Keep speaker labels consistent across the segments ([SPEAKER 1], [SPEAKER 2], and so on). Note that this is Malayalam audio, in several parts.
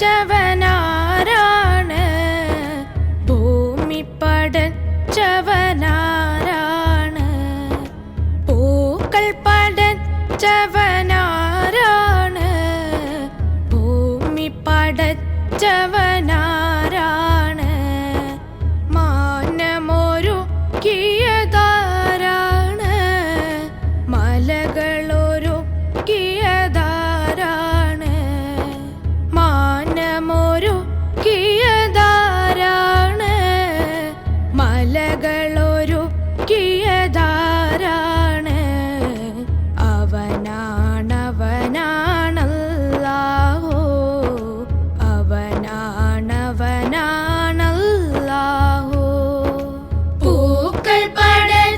[SPEAKER 1] പടച്ചവനാരാണ് ഭൂമി പടച്ചവനാരാണ്. പൂക്കൾ പടച്ചവനാരാണ്. ഭൂമി പടച്ചവനാരാണ്. മാനമൊരു കിയതാരാണ് മലകളൊരു കിയ മലകളൊരു കിയതാരാണ് അവനാണവനാണല്ലാഹോ? അവനാണവനാണല്ലാഹോ? പൂക്കൾ പടച്ചവനാരാണ്.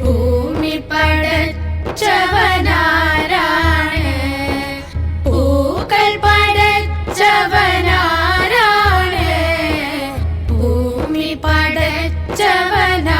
[SPEAKER 1] ഭൂമി പടച്ചവനാരാണ് പടച്ചവനാ